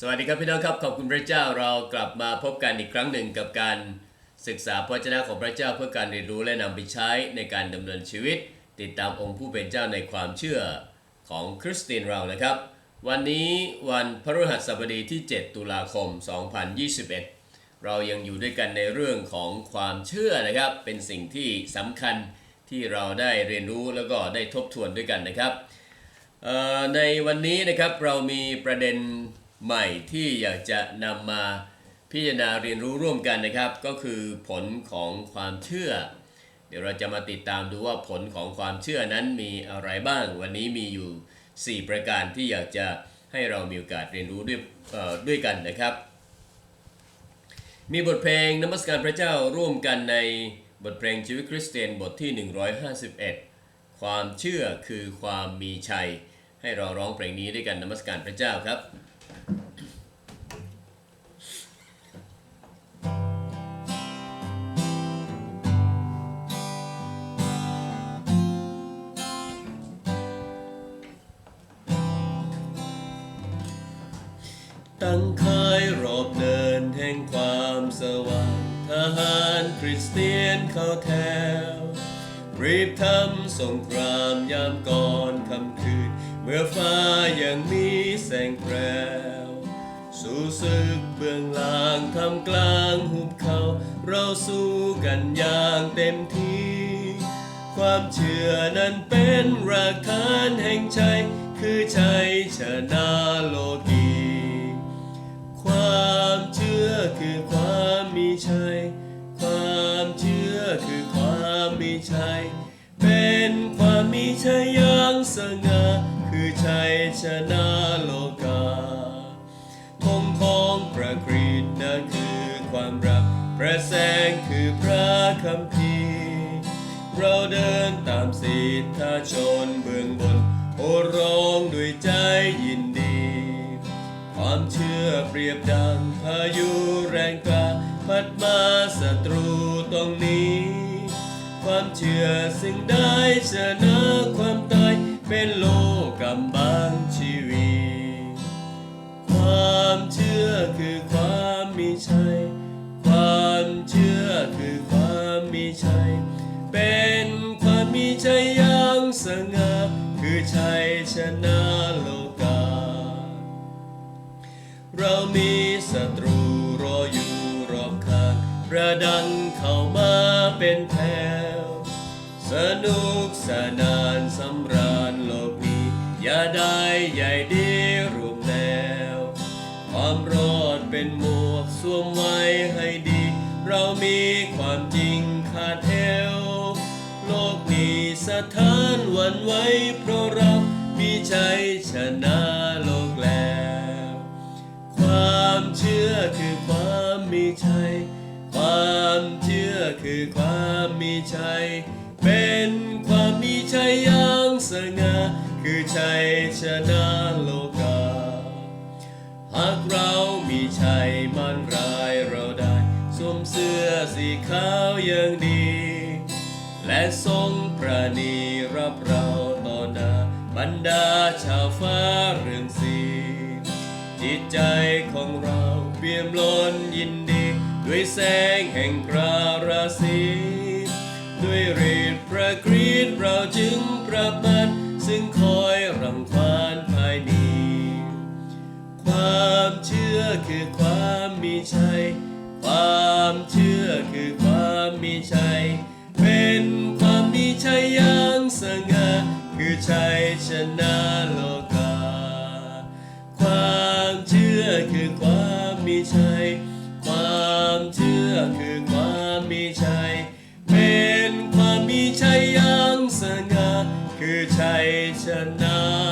สวัสดีครับพี่น้องครับขอบคุณพระเจ้าเรากลับมาพบกันอีกครั้งหนึ่งกับการศึกษาพระวจนะของพระเจ้าเพื่อการเรียนรู้และนำไปใช้ในการดำเนินชีวิต ติดตามองค์ผู้เป็นเจ้าในความเชื่อของคริสเตียนเรานะครับ วันนี้วันพฤหัสบดีที่ 7 ตุลาคม 2021 เรายังอยู่ด้วยกันในเรื่องของความเชื่อนะครับ เป็นสิ่งที่สำคัญที่เราได้เรียนรู้แล้วก็ได้ทบทวนด้วยกันนะครับในวันนี้นะครับเรามีประเด็น ใหม่ที่อยากจะนำมาพิจารณาเรียนรู้ร่วมกันนะครับ ก็คือผลของความเชื่อ เดี๋ยวเราจะมาติดตามดูว่าผลของความเชื่อนั้นมีอะไรบ้าง วันนี้มีอยู่ 4 ประการที่อยากจะให้เรามีโอกาสเรียนรู้ด้วยด้วยกันนะครับ มีบทเพลงนมัสการพระเจ้าร่วมกันในบทเพลงชีวิตคริสเตียนบทที่ 151 ความเชื่อคือความมีชัย ให้เราร้องเพลงนี้ด้วยกันนมัสการพระเจ้าครับ ตียนเข้าแถว รีบทำสงครามยามก่อนคำคืน เมื่อฟ้ายังมีแสงแปรวสู้ศึกเบื้องล่างทำกลางหุบเขา เราสู้กันอย่างเต็มที่ ความเชื่อนั้นเป็นรากฐานแห่งชัยคือชัยชนะโลกี ความเชื่อคือความมีชัย ชนะโลกาธงของพระคริสต์นั้นคือความรัก พระแสงคือพระคัมภีร์ เราเดินตามสิทธาชนเบื้องบน โอร้องด้วยใจยินดี ความเชื่อเปรียบดังพายุแรงกล้าพัดมาศัตรูต้องหนี้ความเชื่อสิ่งได้ชนะความตายเป็นโลกำบัง คือความมีชัย ความเชื่อคือความมีชัย เป็นความมีชัยอย่างสง่าคือชัยชนะโลกา เรามีศัตรูรออยู่รอบข้างประดังเข้ามาเป็นแถวสนุกสนานสำรา สวมไว้ให้ดี เรามีความจริงขาดแถวโลกนี้สถานหวันไหวเพราะเรามีชัยชนะโลกแล้ว ความเชื่อคือความมีชัยความเชื่อคือความมีชัยเป็นความมีชัยอย่างสง่าคือชัยชนะโลกา หากเรามีชัย สีขาวอย่างดี และทรงประนีรับเราต่อหน้าบรรดาชาวฟ้าเรืองสีจิตใจของเราเปี่ยมล้นยินดี ด้วยแสงแห่งพระราศีด้วยฤทธิ์พระกรีดเราจึงประพันซึ่งคอยรังควานภายนี้ ความเชื่อคือความมีชัย ความเชื่อคือความมีชัย เป็นความมีชัยอย่างสง่าคือชัยชนะโลกา ความเชื่อคือความมีชัย ความเชื่อคือความมีชัย เป็นความมีชัยอย่างสง่าคือชัยชนะ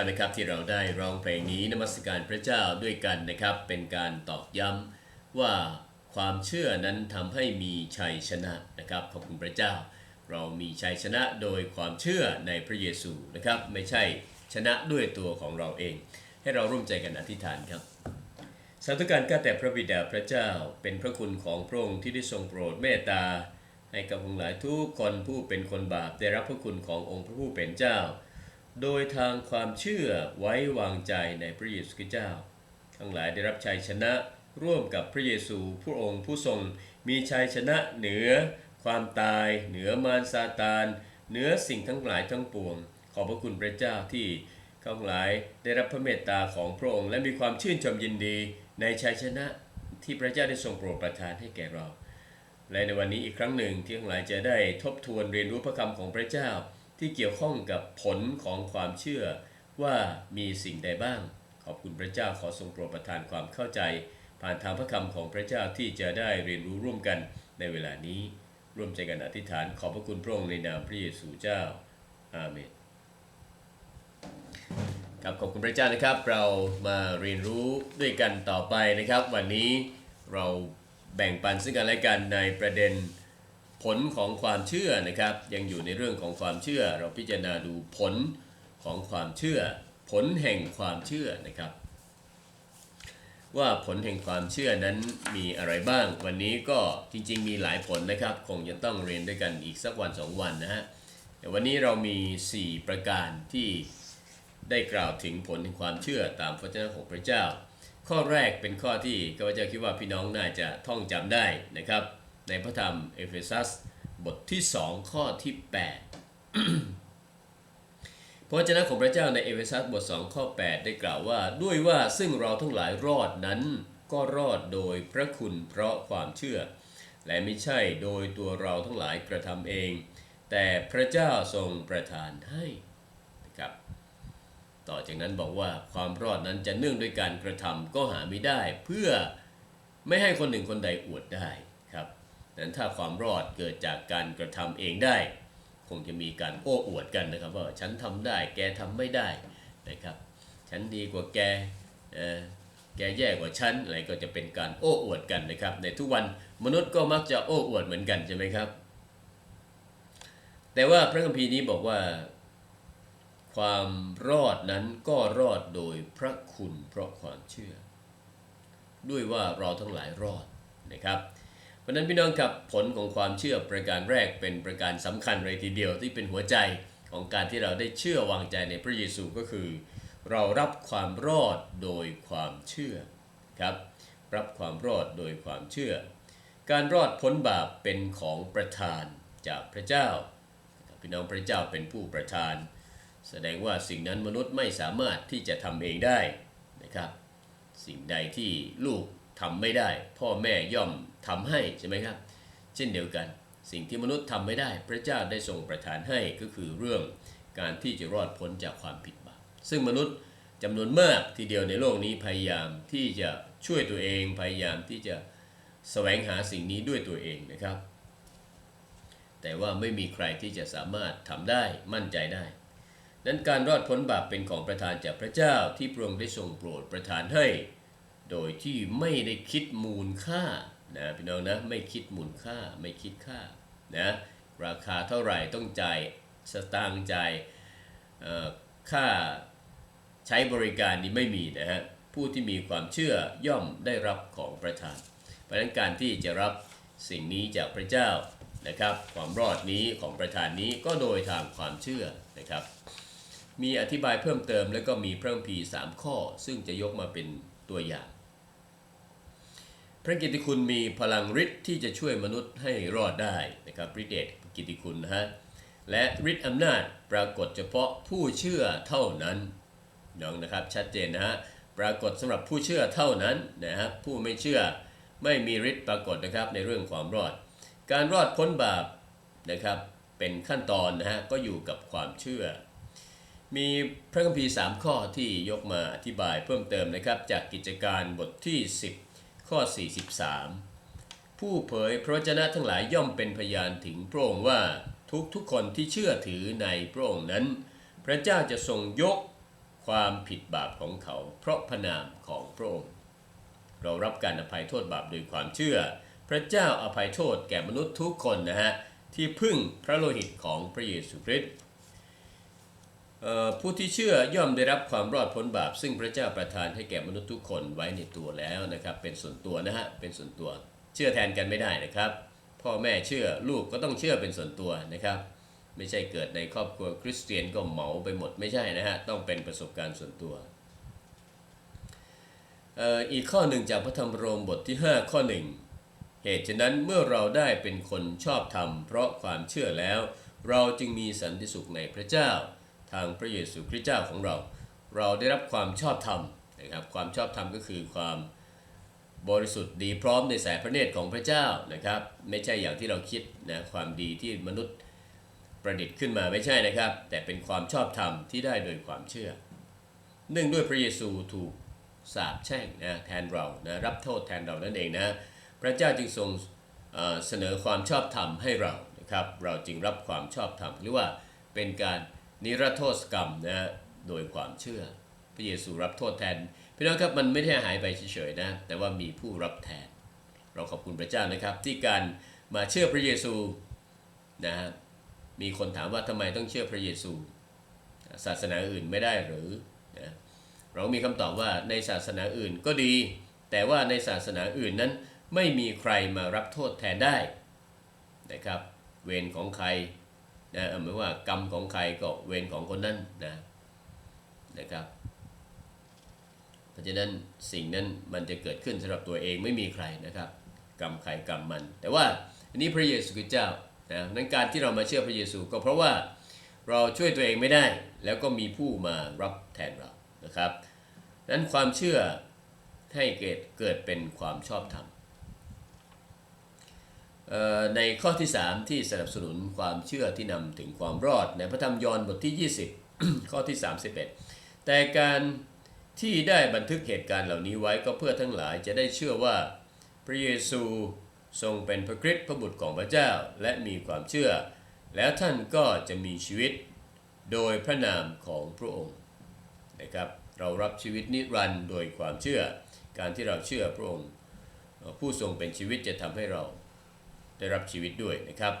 านะครับที่เราได้ร้องเพลงนี้นมัสการพระเจ้าด้วยกันนะครับ เป็นการตอกย้ำว่าความเชื่อนั้นทำให้มีชัยชนะนะครับขอบคุณพระเจ้า เรามีชัยชนะโดยความเชื่อในพระเยซูนะครับ ไม่ใช่ชนะด้วยตัวของเราเอง ให้เราร่วมใจกันอธิษฐานครับสาธุการข้าแต่พระบิดาพระเจ้าเป็นพระคุณของพระองค์ที่ได้ทรงโปรดเมตตาให้กับทั้งหลายทุกคนผู้เป็นคนบาปได้รับพระคุณขององค์พระผู้เป็นเจ้า โดยทางความเชื่อไว้วางใจในพระเยซูคริสต์เจ้า ทั้งหลายได้รับชัยชนะร่วมกับพระเยซูพระองค์ผู้ทรงมีชัยชนะเหนือ ความตาย เหนือมารซาตาน เหนือสิ่งทั้งหลายทั้งปวง ขอบพระคุณพระเจ้าที่ทั้งหลายได้รับพระเมตตาของพระองค์ และมีความชื่นชมยินดีในชัยชนะที่พระเจ้าได้ทรงโปรดประทานให้แก่เรา และในวันนี้อีกครั้งหนึ่งที่ทั้งหลายจะได้ทบทวนเรียนรู้พระคำของพระเจ้า ที่เกี่ยวข้องกับผลของความเชื่อว่ามีสิ่งใดบ้าง ขอบคุณพระเจ้าขอทรงโปรดประทานความเข้าใจ ผ่านทางพระคำของพระเจ้าที่จะได้เรียนรู้ร่วมกันในเวลานี้ ร่วมใจกันอธิษฐานขอบพระคุณพระองค์ในนามพระเยซูเจ้าอาเมนครับขอบคุณพระเจ้านะครับ เรามาเรียนรู้ด้วยกันต่อไปนะครับ วันนี้เราแบ่งปันซึ่งกันและกันในประเด็น ผลของความเชื่อนะครับ ยังอยู่ในเรื่องของความเชื่อ เราพิจารณาดูผลของความเชื่อ ผลแห่งความเชื่อนะครับ ว่าผลแห่งความเชื่อนั้นมีอะไรบ้าง วันนี้ก็จริง ๆ มีหลายผลนะครับ คงจะต้องเรียนด้วยกันอีกสักวันสองวันนะฮะแต่วันนี้เรามี 4 ประการที่ได้กล่าวถึงผลแห่งความเชื่อตามพระเจ้าของพระเจ้า ข้อแรกเป็นข้อที่ข้าพเจ้าคิดว่าพี่น้องน่าจะท่องจำได้นะครับ ในพระธรรมเอเฟซัสบทที่ 2 ข้อที่ 8 พระวจนะของพระเจ้าในเอเฟซัสบท 2 ข้อ 8 ได้กล่าวว่า ด้วยว่าซึ่งเราทั้งหลายรอดนั้น ก็รอดโดยพระคุณเพราะความเชื่อ และไม่ใช่โดยตัวเราทั้งหลายกระทำเอง แต่พระเจ้าทรงประทานให้นะครับต่อจากนั้นบอกว่าความรอดนั้นจะเนื่องด้วยการกระทำก็หาไม่ได้ เพื่อไม่ให้คนหนึ่งคนใดอวดได้ นั้นถ้าความรอดเกิดจากการกระทำเองได้ คงจะมีการโอ้อวดกันนะครับ ว่าฉันทำได้แกทำไม่ได้นะครับ ฉันดีกว่าแกแกแย่กว่าฉันอะไรก็จะเป็นการโอ้อวดกันนะครับ ในทุกวันมนุษย์ก็มักจะโอ้อวดเหมือนกันใช่ไหมครับ แต่ว่าพระคัมภีร์นี้บอกว่า ความรอดนั้นก็รอดโดยพระคุณเพราะความเชื่อ ด้วยว่าเราทั้งหลายรอดนะครับ ราะนั้นพี่น้องครับผลของความเชื่อประการแรกเป็นประการสำคัญเลยทีเดียวที่เป็นหัวใจของการที่เราได้เชื่อวางใจในพระเยซูก็คือ เรารับความรอดโดยความเชื่อครับ รับความรอดโดยความเชื่อ การรอดพ้นบาปเป็นของประทานจากพระเจ้าพี่น้องพระเจ้าเป็นผู้ประทาน แสดงว่าสิ่งนั้นมนุษย์ไม่สามารถที่จะทำเองได้นะครับ สิ่งใดที่ลูกทำไม่ได้ พ่อแม่ย่อม ทำให้ใช่ไหมครับ เช่นเดียวกัน สิ่งที่มนุษย์ทำไม่ได้ พระเจ้าได้ทรงประทานให้ก็คือเรื่องการที่จะรอดพ้นจากความผิดบาปซึ่งมนุษย์จำนวนมากทีเดียวในโลกนี้พยายามที่จะช่วยตัวเองพยายามที่จะแสวงหาสิ่งนี้ด้วยตัวเองนะครับ แต่ว่าไม่มีใครที่จะสามารถทำได้มั่นใจได้ นั้นการรอดพ้นบาปเป็นของประทานจากพระเจ้าที่พระองค์ได้ทรงโปรดประทานให้ โดยที่ไม่ได้คิดมูลค่า นะพี่น้องนะไม่คิดมูลค่าไม่คิดค่านะราคาเท่าไหร่ต้องจ่ายสตางค์จ่ายค่าใช้บริการนี้ไม่มีนะฮะผู้ที่มีความเชื่อย่อมได้รับของประทาน เพราะฉะนั้นการที่จะรับสิ่งนี้จากพระเจ้านะครับ ความรอดนี้ของประธานนี้ก็โดยทางความเชื่อนะครับ มีอธิบายเพิ่มเติมแล้วก็มีพระคัมภีร์สามข้อ ซึ่งจะยกมาเป็นตัวอย่าง พระกิติคุณมีพลังฤทธิ์ที่จะช่วยมนุษย์ให้รอดได้นะครับฤทธิเดชกิติคุณนะฮะและฤทธิ์อำนาจปรากฏเฉพาะผู้เชื่อเท่านั้นน้องนะครับชัดเจนนะฮะปรากฏสำหรับผู้เชื่อเท่านั้นนะฮะผู้ไม่เชื่อไม่มีฤทธิ์ปรากฏนะครับในเรื่องความรอด การรอดพ้นบาปนะครับเป็นขั้นตอนนะฮะก็อยู่กับความเชื่อ มีพระคัมภีร์ 3 ข้อที่ยกมาอธิบายเพิ่มเติมนะครับจากกิจการบทที่ 10 ข้อ 43 ผู้เผยพระวจนะทั้งหลายย่อมเป็นพยานถึงพระองค์ว่าทุกทุกคนที่เชื่อถือในพระองค์นั้น พระเจ้าจะทรงยกความผิดบาปของเขา เพราะพระนามของพระองค์ เรารับการอภัยโทษบาปโดยความเชื่อ พระเจ้าอภัยโทษแก่มนุษย์ทุกคนนะฮะที่พึ่งพระโลหิตของพระเยซูคริสต์ ผู้ที่เชื่อย่อมได้รับความรอดพ้นบาป ซึ่งพระเจ้าประทานให้แก่มนุษย์ทุกคนไว้ในตัวแล้วนะครับ เป็นส่วนตัวนะฮะเป็นส่วนตัว เชื่อแทนกันไม่ได้นะครับ พ่อแม่เชื่อลูกก็ต้องเชื่อเป็นส่วนตัวนะครับ ไม่ใช่เกิดในครอบครัวคริสเตียนก็เหมาไปหมดไม่ใช่นะฮะต้องเป็นประสบการณ์ส่วนตัวอีกข้อหนึ่งจากพระธรรมโรมบทที่ 5 ข้อหนึ่งเหตุฉะนั้นเมื่อเราได้เป็นคนชอบธรรมเพราะความเชื่อแล้ว เราจึงมีสันติสุขในพระเจ้า ทางพระเยซูคริสต์เจ้าของเรา เราได้รับความชอบธรรมนะครับความชอบธรรมก็คือความบริสุทธิ์ดีพร้อมในสายพระเนตรของพระเจ้านะครับไม่ใช่อย่างที่เราคิดนะความดีที่มนุษย์ประดิษฐ์ขึ้นมาไม่ใช่นะครับ แต่เป็นความชอบธรรมที่ได้โดยความเชื่อเนื่องด้วยพระเยซูถูกสาปแช่งนะแทนเรานะรับโทษแทนเรานั่นเองนะพระเจ้าจึงทรงเอ่อเสนอความชอบธรรมให้เรานะครับเราจึงรับความชอบธรรมหรือว่าเป็นการ นิรโทษกรรมนะฮะโดยความเชื่อ พระเยซูรับโทษแทนพี่น้องครับมันไม่ได้หายไปเฉยๆนะแต่ว่ามีผู้รับแทน เราขอบคุณพระเจ้านะครับ ที่การมาเชื่อพระเยซูนะฮะมีคนถามว่าทำไมต้องเชื่อพระเยซู ศาสนาอื่นไม่ได้หรือนะเรามีคำตอบว่าในศาสนาอื่นก็ดี แต่ว่าในศาสนาอื่นนั้นไม่มีใครมารับโทษแทนได้นะครับ เวรของใคร นะหมายว่ากรรมของใครก็เวรของคนนั้นนะนะครับ เพราะฉะนั้นสิ่งนั้นมันจะเกิดขึ้นสำหรับตัวเองไม่มีใครนะครับ กรรมใครกรรมมัน แต่ว่าอันนี้พระเยซูคริสต์เจ้านะนั้นการที่เรามาเชื่อพระเยซูก็เพราะว่าเราช่วยตัวเองไม่ได้ แล้วก็มีผู้มารับแทนเรานะครับนั้นความเชื่อให้เกิดเกิดเป็นความชอบธรรม ในข้อที่ 3 ที่สนับสนุนความเชื่อที่นำถึงความรอด ในพระธรรมยอห์นบทที่ 20 ข้อที่ 31 แต่การที่ได้บันทึกเหตุการณ์เหล่านี้ไว้ก็เพื่อทั้งหลายจะได้เชื่อว่าพระเยซูทรงเป็นพระคริสต์พระบุตรของพระเจ้าและมีความเชื่อ แล้วท่านก็จะมีชีวิตโดยพระนามของพระองค์นะครับเรารับชีวิตนิรันดร์โดยความเชื่อ การที่เราเชื่อพระองค์ ผู้ทรงเป็นชีวิตจะทำให้เรา ได้รับชีวิตด้วยนะครับ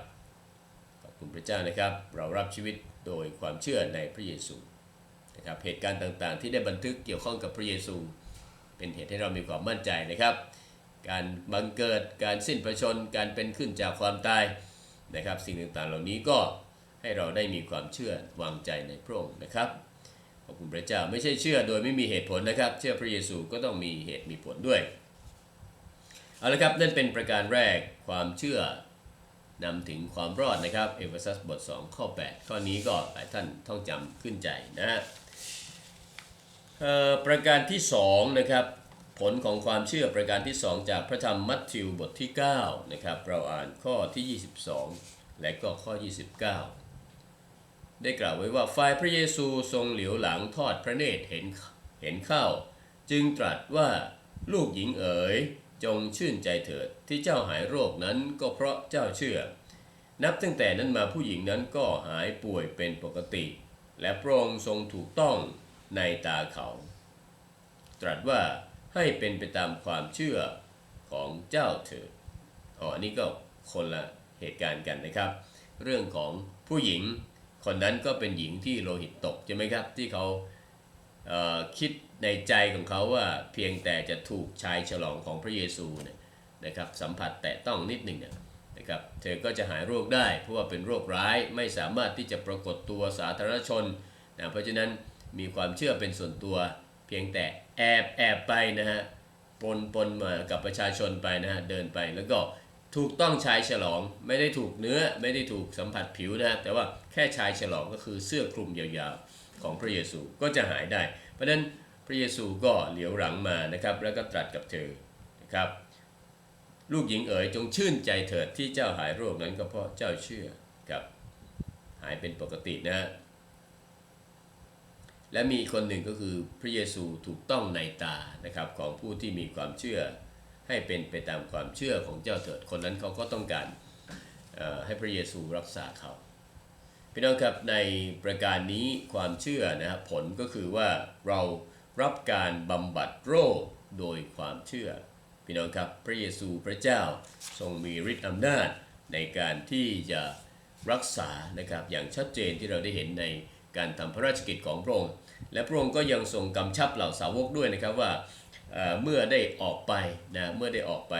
ขอบคุณพระเจ้านะครับ เรารับชีวิตโดยความเชื่อในพระเยซูนะครับเหตุการณ์ต่างๆ ที่ได้บันทึกเกี่ยวข้องกับพระเยซู เป็นเหตุให้เรามีความมั่นใจนะครับ การบังเกิดการสิ้นพระชนการเป็นขึ้นจากความตายนะครับ สิ่งต่างๆเหล่านี้ก็ให้เราได้มีความเชื่อวางใจในพระองค์นะครับขอบคุณพระเจ้าไม่ใช่เชื่อโดยไม่มีเหตุผลนะครับ เชื่อพระเยซูก็ต้องมีเหตุมีผลด้วย เอาละครับนั่นเป็นประการแรกความเชื่อนำถึงความรอดนะครับเอเฟซัสบท 2 ข้อ 8 ข้อนี้ก็หลายท่านท่องจำขึ้นใจนะฮะประการที่2นะครับผลของความเชื่อประการที่ 2 จากพระธรรมมัทธิวบทที่9นะครับเราอ่านข้อที่ 22 และก็ข้อ 29 ได้กล่าวไว้ว่าฝ่ายพระเยซูทรงเหลียวหลังทอดพระเนตรเห็นเห็นเข้า จึงตรัสว่าลูกหญิงเอ๋ย จงชื่นใจเถิดที่เจ้าหายโรคนั้นก็เพราะเจ้าเชื่อ นับตั้งแต่นั้นมาผู้หญิงนั้นก็หายป่วยเป็นปกติ และพระองค์ทรงถูกต้องในตาเขา ตรัสว่าให้เป็นไปตามความเชื่อของเจ้าเถิดอ๋อนนี้ก็คนละเหตุการณ์กันนะครับ เรื่องของผู้หญิงคนนั้นก็เป็นหญิงที่โลหิตตกใช่ไหมครับ ที่เขาเคิด ในใจของเขาว่าเพียงแต่จะถูกชายฉลองของพระเยซูเนี่ยนะครับสัมผัสแตะต้องนิดหนึ่งนะครับเธอก็จะหายโรคได้ เพราะว่าเป็นโรคร้ายไม่สามารถที่จะปรากฏตัวสาธารณชนนะเพราะฉะนั้นมีความเชื่อเป็นส่วนตัว เพียงแต่แอบแอบไปนะฮะปนปนมากับประชาชนไปนะฮะเดินไปแล้วก็ถูกต้องชายฉลองไม่ได้ถูกเนื้อไม่ได้ถูกสัมผัสผิวนะฮะแต่ว่าแค่ชายฉลองก็คือเสื้อคลุมยาวๆของพระเยซูก็จะหายได้ เพราะฉะนั้น ระเยซูก็เหลียวหลังมานะครับ แล้วก็ตรัสกับเธอนะครับ ลูกหญิงเอ๋ยจงชื่นใจเถิดที่เจ้าหายโรคนั้นก็เพราะเจ้าเชื่อครับหายเป็นปกตินะฮะและมีคนหนึ่งก็คือพระเยซูถูกต้องในตานะครับของผู้ที่มีความเชื่อ ให้เป็นไปตามความเชื่อของเจ้าเถิดคนนั้นเขาก็ต้องการให้พระเยซูรักษาเขาพี่น้องครับในประการนี้ความเชื่อนะครับผลก็คือว่าเรา รับการบำบัดโรคโดยความเชื่อ พี่น้องครับพระเยซูพระเจ้าทรงมีฤทธิ์อำนาจในการที่จะรักษานะครับอย่างชัดเจนที่เราได้เห็นในการทำพระราชกิจของพระองค์และพระองค์ก็ยังทรงกำชับเหล่าสาวกด้วยนะครับว่าเเมื่อได้ออกไปนะเมื่อได้ออกไป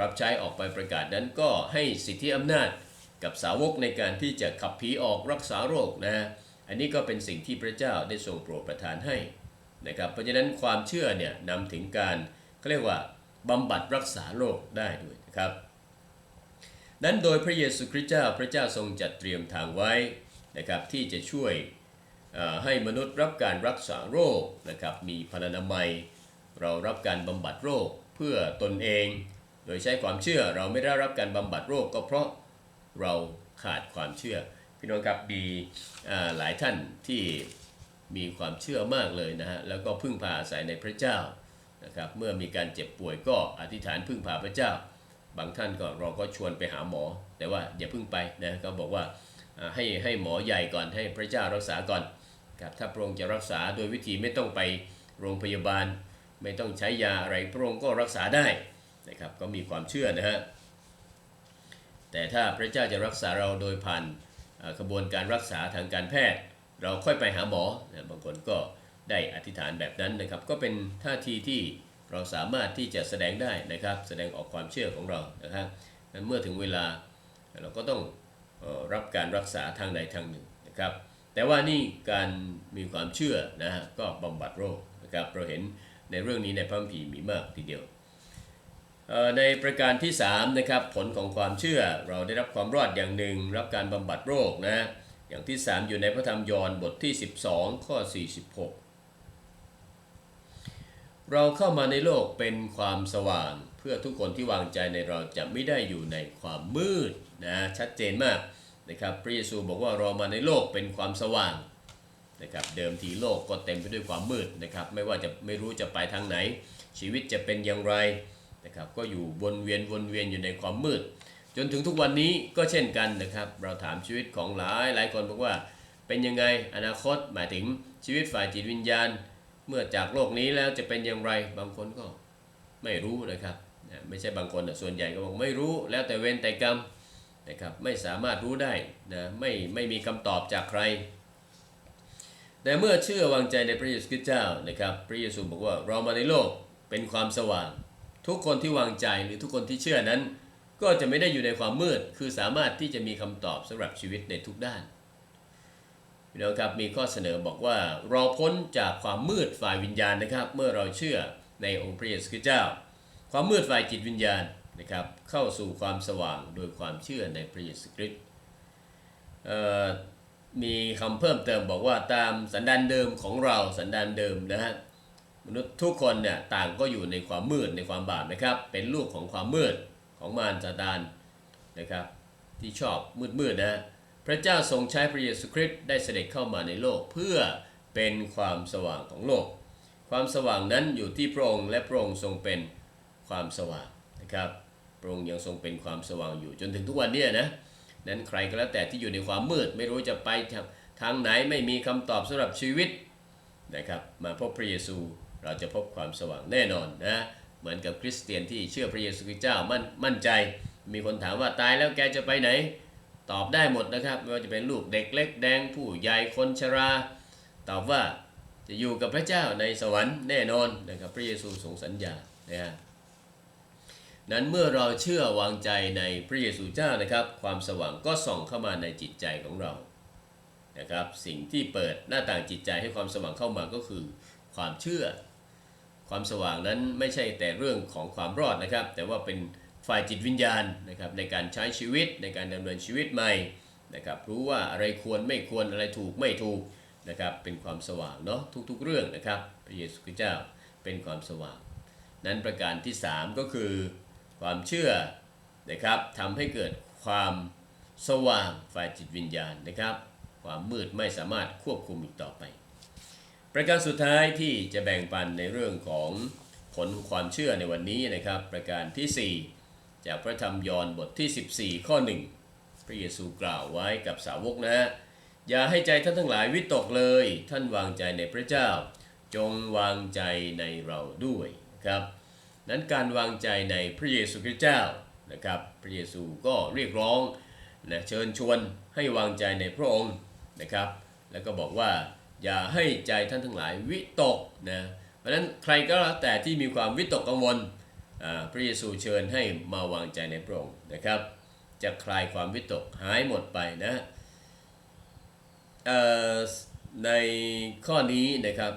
รับใช้ออกไปประกาศนั้นก็ให้สิทธิอำนาจกับสาวกในการที่จะขับผีออกรักษาโรคนะอันนี้ก็เป็นสิ่งที่พระเจ้าได้ทรงโปรดประทานให้ นะครับ เพราะฉะนั้นความเชื่อเนี่ยนำถึงการเขาเรียกว่าบำบัดรักษาโรคได้ด้วยนะครับนั้นโดยพระเยซูคริสต์เจ้าพระเจ้าทรงจัดเตรียมทางไว้นะครับที่จะช่วยให้มนุษย์รับการรักษาโรคนะครับมีพลานามัย เรารับการบำบัดโรคเพื่อตนเอง โดยใช้ความเชื่อเราไม่ได้รับการบำบัดโรคก็เพราะเราขาดความเชื่อ พี่น้องครับมีหลายท่านที่ มีความเชื่อมากเลยนะฮะแล้วก็พึ่งพาอาศัยในพระเจ้านะครับเมื่อมีการเจ็บป่วยก็อธิษฐานพึ่งพาพระเจ้า บางท่านก็เราก็ชวนไปหาหมอ แต่ว่าอย่าพิ่งไปนะก็บอกว่าให้ให้หมอใหญ่ก่อนให้พระเจ้ารักษาก่อนครับถ้าพระองค์จะรักษาโดยวิธีไม่ต้องไปโรงพยาบาล ไม่ต้องใช้ยาอะไรพระองค์ก็รักษาได้นะครับก็มีความเชื่อนะฮะแต่ถ้าพระเจ้าจะรักษาเราโดยผ่านกระบวนการรักษาทางการแพทย์ เราค่อยไปหาหมอนะบางคนก็ได้อธิษฐานแบบนั้นนะครับ ก็เป็นท่าทีที่เราสามารถที่จะแสดงได้นะครับ แสดงออกความเชื่อของเรานะครับนั้นเมื่อถึงเวลาเราก็ต้องรับการรักษาทางใดทางหนึ่งนะครับ แต่ว่านี่การมีความเชื่อนะฮะก็บำบัดโรคนะครับเราเห็นในเรื่องนี้ในพระคัมภีร์มีมากทีเดียวในประการที่3นะครับผลของความเชื่อเราได้รับความรอดอย่างหนึ่ง รับการบำบัดโรคนะ อย่างที่ 3 อยู่ในพระธรรมยอห์นบทที่ 12 ข้อ 46 เราเข้ามาในโลกเป็นความสว่าง เพื่อทุกคนที่วางใจในเราจะไม่ได้อยู่ในความมืดนะชัดเจนมากนะครับพระเยซูบอกว่าเรามาในโลกเป็นความสว่างนะครับเดิมทีโลกก็เต็มไปด้วยความมืดนะครับไม่ว่าจะไม่รู้จะไปทางไหน ชีวิตจะเป็นอย่างไรนะครับก็อยู่วนเวียนวนเวียนอยู่ในความมืด จนถึงทุกวันนี้ก็เช่นกันนะครับ เราถามชีวิตของหลายหลายคนบอกว่าเป็นยังไงอนาคตหมายถึงชีวิตฝ่ายจิตวิญญาณ เมื่อจากโลกนี้แล้วจะเป็นอย่างไรบางคนก็ไม่รู้นะครับไม่ใช่บางคนนะส่วนใหญ่ก็บอกไม่รู้แล้วแต่เวรแต่กรรมนะครับไม่สามารถรู้ได้นะไม่ไม่มีคำตอบจากใคร แต่เมื่อเชื่อวางใจในพระเยซูคริสต์เจ้านะครับพระเยซูบอกว่าเรามาในโลกเป็นความสว่าง ทุกคนที่วางใจหรือทุกคนที่เชื่อนั้น ก็จะไม่ได้อยู่ในความมืด คือสามารถที่จะมีคำตอบสำหรับชีวิตในทุกด้านพี่น้องครับมีข้อเสนอบอกว่าเราพ้นจากความมืดฝ่ายวิญญาณนะครับ เมื่อเราเชื่อในองค์พระเยซูคริสต์เจ้า ความมืดฝ่ายจิตวิญญาณนะครับเข้าสู่ความสว่างโดยความเชื่อในพระเยซูคริสต์มีคำเพิ่มเติมบอกว่าตามสันดานเดิมของเราสันดานเดิมนะฮะมนุษย์ทุกคนเนี่ยต่างก็อยู่ในความมืดในความบาปนะครับ เป็นลูกของความมืด ของมารซาตานนะครับที่ชอบมืดๆนะพระเจ้าทรงใช้พระเยซูคริสต์ได้เสด็จเข้ามาในโลกเพื่อเป็นความสว่างของโลก ความสว่างนั้นอยู่ที่พระองค์และพระองค์ทรงเป็นความสว่างนะครับพระองค์ยังทรงเป็นความสว่างอยู่จนถึงทุกวันนี้นะนั้นใครก็แล้วแต่ที่อยู่ในความมืดไม่รู้จะไปทางทางไหนไม่มีคำตอบสำหรับชีวิตนะครับมาพบพระเยซูเราจะพบความสว่างแน่นอนนะ เหมือนกับคริสเตียนที่เชื่อพระเยซูคริสต์เจ้ามั่นมั่นใจ มีคนถามว่าตายแล้วแกจะไปไหน ตอบได้หมดนะครับไม่ว่าจะเป็นลูกเด็กเล็กแดงผู้ใหญ่คนชรา ตอบว่าจะอยู่กับพระเจ้าในสวรรค์แน่นอนนะครับพระเยซูทรงสัญญานะฮะนั้นเมื่อเราเชื่อวางใจในพระเยซูเจ้านะครับ ความสว่างก็ส่องเข้ามาในจิตใจของเรานะครับ สิ่งที่เปิดหน้าต่างจิตใจให้ความสว่างเข้ามาก็คือ ความเชื่อ ความสว่างนั้นไม่ใช่แต่เรื่องของความรอดนะครับ แต่ว่าเป็นฝ่ายจิตวิญญาณนะครับในการใช้ชีวิตในการดำเนินชีวิตใหม่นะครับรู้ว่าอะไรควรไม่ควรอะไรถูกไม่ถูกนะครับเป็นความสว่างเนาะทุกๆเรื่องนะครับพระเยซูคริสต์เจ้าเป็นความสว่าง นั้นประการที่ 3 ก็คือความเชื่อนะครับทำให้เกิดความสว่างฝ่ายจิตวิญญาณนะครับ ความมืดไม่สามารถควบคุมอีกต่อไป ประการสุดท้ายที่จะแบ่งปันในเรื่องของผลความเชื่อในวันนี้นะครับ ประการทีสี่ 4 จากพระธรรมยอห์นบทที่ 14 ข้อ 1 พระเยซูกล่าวไว้กับสาวกนะฮะอย่าให้ใจท่านทั้งหลายวิตกเลย ท่านวางใจในพระเจ้า จงวางใจในเราด้วยครับนั้นการวางใจในพระเยซูคริสต์เจ้านะครับพระเยซูก็เรียกร้องนะเชิญชวนให้วางใจในพระองค์นะครับ แล้วก็บอกว่า อย่าให้ใจท่านทั้งหลายวิตกนะเพราะนั้นใครก็แล้วแต่ที่มีความวิตกกังวลอ่าพระเยซูเชิญให้มาวางใจในพระองค์นะครับ จะคลายความวิตกหายหมดไปนะเอ่อในข้อนี้นะครับ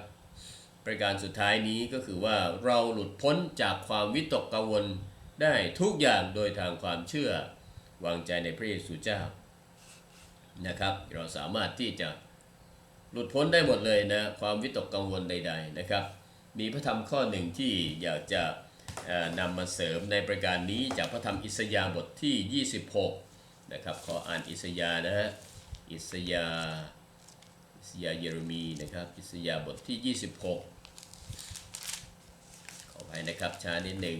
ประการสุดท้ายนี้ก็คือว่าเราหลุดพ้นจากความวิตกกังวลได้ทุกอย่างโดยทางความเชื่อวางใจในพระเยซูเจ้านะครับ เราสามารถที่จะ หลุดพ้นได้หมดเลยนะความวิตกกังวลใด ๆนะครับ มีพระธรรมข้อหนึ่งที่อยากจะนำมาเสริมในประการนี้จากพระธรรมอิสยาห์บทที่ 26นะครับขออ่านอิสยาห์นะฮะอิสยาห์อิสยาห์เยเรมีนะครับอิสยาห์บทที่ 26 ขออภัยนะครับช้านิดหนึ่ง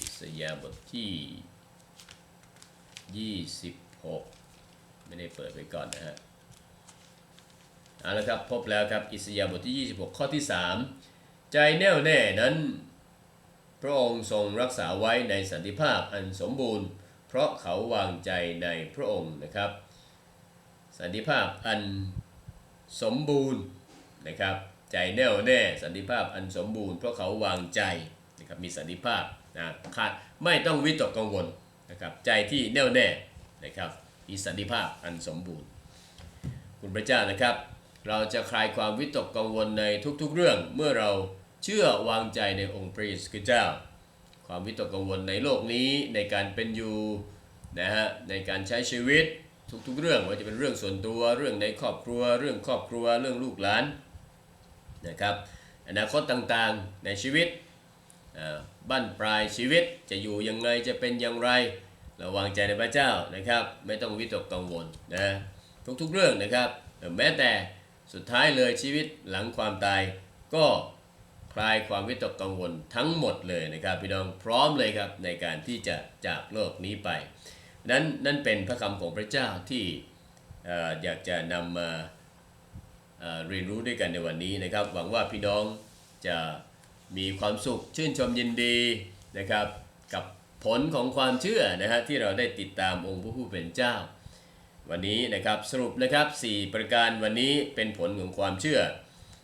อิสยาห์บทที่ 26 ไม่ได้เปิดไว้ก่อนนะฮะ เอาละครับพบแล้วครับอิสยาบทที่ 26 ข้อที่ 3 ใจแน่วแน่นั้น พระองค์ทรงรักษาไว้ในสันติภาพอันสมบูรณ์ เพราะเขาวางใจในพระองค์นะครับ สันติภาพอันสมบูรณ์นะครับ ใจแน่วแน่สันติภาพอันสมบูรณ์เพราะเขาวางใจนะครับมีสันติภาพนะขาดไม่ต้องวิตกกังวลนะครับใจที่แน่วแน่นะครับมีสันติภาพอันสมบูรณ์ คุณพระเจ้านะครับ เราจะคลายความวิตกกังวลในทุกๆเรื่อง เมื่อเราเชื่อวางใจในองค์พระเยซูคริสต์เจ้า ความวิตกกังวลในโลกนี้ในการเป็นอยู่นะฮะในการใช้ชีวิตทุกๆเรื่องว่าจะเป็นเรื่องส่วนตัวเรื่องในครอบครัว เรื่องครอบครัวเรื่องลูกหลานนะครับอนาคตต่างๆในชีวิตบ้านปลายชีวิตจะอยู่ยังไงจะเป็นอย่างไรเราวางใจในพระเจ้านะครับ ไม่ต้องวิตกกังวลนะทุกๆเรื่องนะครับแม้แต่ สุดท้ายเลยชีวิตหลังความตายก็คลายความวิตกกังวลทั้งหมดเลยนะครับพี่น้องพร้อมเลยครับในการที่จะจากโลกนี้ไปนั้นนั่นเป็นพระคำของพระเจ้าที่อ่อยากจะนำมาเอ่อเรียนรู้ด้วยกันในวันนี้นะครับ หวังว่าพี่น้องจะมีความสุขชื่นชมยินดีนะครับ กับผลของความเชื่อนะฮะที่เราได้ติดตามองค์พระผู้เป็นเจ้า วันนี้นะครับสรุปนะครับ 4 ประการวันนี้เป็นผลของความเชื่อ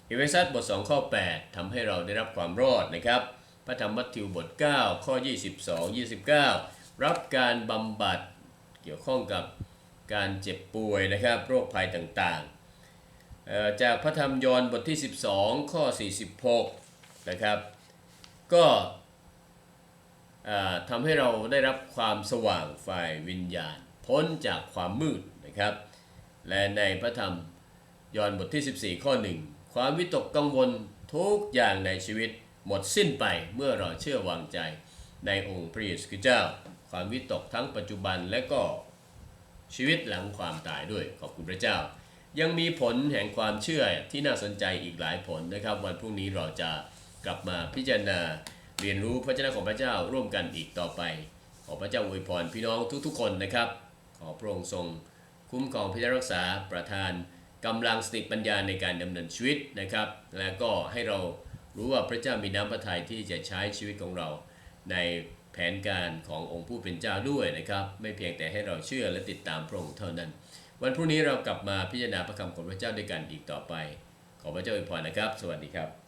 เอเฟซัสบท 2 ข้อ 8ทำให้เราได้รับความรอดนะครับ พระธรรมมัทธิวบท 9 ข้อ 22 29 รับการบำบัดเกี่ยวข้องกับการเจ็บป่วยนะครับ โรคภัยต่างๆ จากพระธรรมยอห์นบทที่ 12 ข้อ 46 นะครับ ก็ทำให้เราได้รับความสว่างฝ่ายวิญญาณ พ้นจากความมืด ครับ และในพระธรรมยอห์นบทที่ 14 ข้อ 1 ความวิตกกังวลทุกอย่างในชีวิตหมดสิ้นไปเมื่อเราเชื่อวางใจในองค์พระเยซูคริสต์เจ้า ความวิตกทั้งปัจจุบันและก็ชีวิตหลังความตายด้วยขอบคุณพระเจ้า ยังมีผลแห่งความเชื่อที่น่าสนใจอีกหลายผลนะครับ วันพรุ่งนี้เราจะกลับมาพิจารณาเรียนรู้พระเจ้าของพระเจ้าร่วมกันอีกต่อไป ขอพระเจ้าอวยพรพี่น้องทุกๆคนนะครับ ขอพระองค์ทรง คุ้มครองพิทักษ์รักษาประทานกำลังสติปัญญาในการดำเนินชีวิตนะครับ และก็ให้เรารู้ว่าพระเจ้ามีน้ำพระทัยที่จะใช้ชีวิตของเรา ในแผนการขององค์ผู้เป็นเจ้าด้วยนะครับ ไม่เพียงแต่ให้เราเชื่อและติดตามพระองค์เท่านั้น วันพรุ่งนี้เรากลับมาพิจารณาพระคำของพระเจ้าด้วยกันอีกต่อไป ขอพระเจ้าอวยพรนะครับ สวัสดีครับ